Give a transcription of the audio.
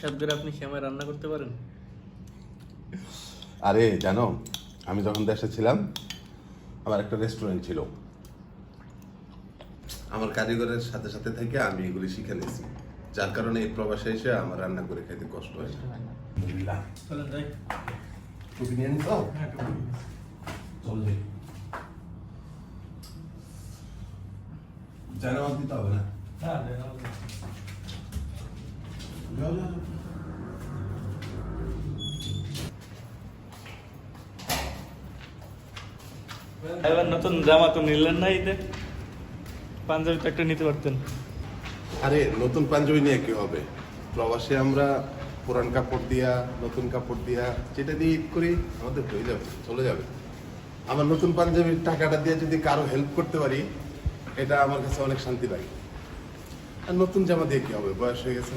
সাত করে আপনি শ্যামায় রান্না করতে পারেন? আরে জানো আমি যখন দেশে ছিলাম আমার একটা রেস্টুরেন্ট ছিল। আমার কারিগরের সাথে সাথে থেকে আমি এগুলি শিখে নিয়েছি। যার কারণে এই প্রবাসে এসে আমার রান্না করে খেতে কষ্ট হয়। না জানামাত দিতে হবে না? যাও এবার নতুন জামা তো নিলেন না ঈদে। পাঞ্জাবি তো একটা নিতে পারতেন। আরে, নতুন পাঞ্জাবি নিয়ে কি হবে? প্রবাসে আমরা পুরান কাপড় দিয়া, নতুন কাপড় দিয়া, যেটা দিয়ে ঈদ করি, আমাদের হয়ে যাবে, চলে যাবে। আমার নতুন পাঞ্জাবির টাকাটা দিয়ে যদি কারও হেল্প করতে পারি, এটা আমার কাছে অনেক শান্তি লাগে। নতুন জামা দিয়ে কি হবে? বয়স হয়ে গেছে?